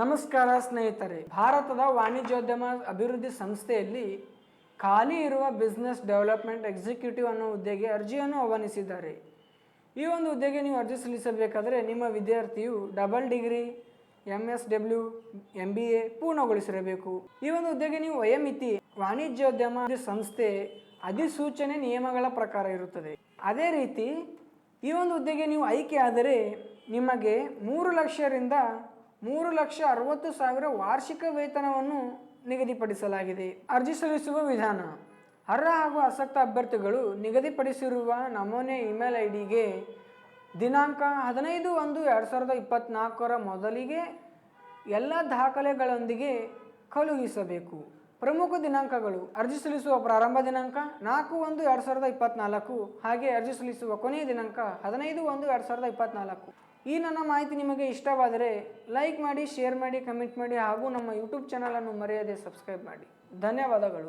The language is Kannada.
ನಮಸ್ಕಾರ ಸ್ನೇಹಿತರೆ. ಭಾರತದ ವಾಣಿಜ್ಯೋದ್ಯಮ ಅಭಿವೃದ್ಧಿ ಸಂಸ್ಥೆಯಲ್ಲಿ ಖಾಲಿ ಇರುವ ಬಿಸ್ನೆಸ್ ಡೆವಲಪ್ಮೆಂಟ್ ಎಕ್ಸಿಕ್ಯೂಟಿವ್ ಅನ್ನೋ ಹುದ್ದೆಗೆ ಅರ್ಜಿಯನ್ನು ಆಹ್ವಾನಿಸಿದ್ದಾರೆ. ಈ ಒಂದು ಹುದ್ದೆಗೆ ನೀವು ಅರ್ಜಿ ಸಲ್ಲಿಸಬೇಕಾದರೆ ನಿಮ್ಮ ವಿದ್ಯಾರ್ಥಿಯು double degree M S W M B A ಪೂರ್ಣಗೊಳಿಸಿರಬೇಕು. ಈ ಒಂದು ಹುದ್ದೆಗೆ ನೀವು ವಯೋಮಿತಿ, ವಾಣಿಜ್ಯೋದ್ಯಮ ಸಂಸ್ಥೆ ಅಧಿಸೂಚನೆ ನಿಯಮಗಳ ಪ್ರಕಾರ ಇರುತ್ತದೆ. ಅದೇ ರೀತಿ ಈ ಒಂದು ಹುದ್ದೆಗೆ ನೀವು ಆಯ್ಕೆ ಆದರೆ ನಿಮಗೆ ಮೂರು ಲಕ್ಷರಿಂದ ಮೂರು ಲಕ್ಷ ಅರವತ್ತು ಸಾವಿರ ವಾರ್ಷಿಕ ವೇತನವನ್ನು ನಿಗದಿಪಡಿಸಲಾಗಿದೆ. ಅರ್ಜಿ ಸಲ್ಲಿಸುವ ವಿಧಾನ. ಅರ್ಹ ಹಾಗೂ ಆಸಕ್ತ ಅಭ್ಯರ್ಥಿಗಳು ನಿಗದಿಪಡಿಸಿರುವ ನಮೂನೆ ಇಮೇಲ್ ಐ ಡಿಗೆ ದಿನಾಂಕ ಹದಿನೈದು ಒಂದು ಎರಡು ಸಾವಿರದ ಇಪ್ಪತ್ತ್ನಾಲ್ಕರ ಮೊದಲಿಗೆ ಎಲ್ಲ ದಾಖಲೆಗಳೊಂದಿಗೆ ಕಳುಹಿಸಬೇಕು. ಪ್ರಮುಖ ದಿನಾಂಕಗಳು. ಅರ್ಜಿ ಸಲ್ಲಿಸುವ ಪ್ರಾರಂಭ ದಿನಾಂಕ ನಾಲ್ಕು ಒಂದು ಎರಡು ಸಾವಿರದ ಇಪ್ಪತ್ತ್ನಾಲ್ಕು ಹಾಗೆ ಅರ್ಜಿ ಸಲ್ಲಿಸುವ ಕೊನೆಯ ದಿನಾಂಕ ಹದಿನೈದು ಒಂದು ಎರಡು ಸಾವಿರದ ಇಪ್ಪತ್ತ್ನಾಲ್ಕು ಈ ನನ್ನ ಮಾಹಿತಿ ನಿಮಗೆ ಇಷ್ಟವಾದರೆ ಲೈಕ್ ಮಾಡಿ, ಶೇರ್ ಮಾಡಿ, ಕಮೆಂಟ್ ಮಾಡಿ ಹಾಗೂ ನಮ್ಮ ಯೂಟ್ಯೂಬ್ ಚಾನಲನ್ನು ಮರೆಯದೆ ಸಬ್ಸ್ಕ್ರೈಬ್ ಮಾಡಿ. ಧನ್ಯವಾದಗಳು.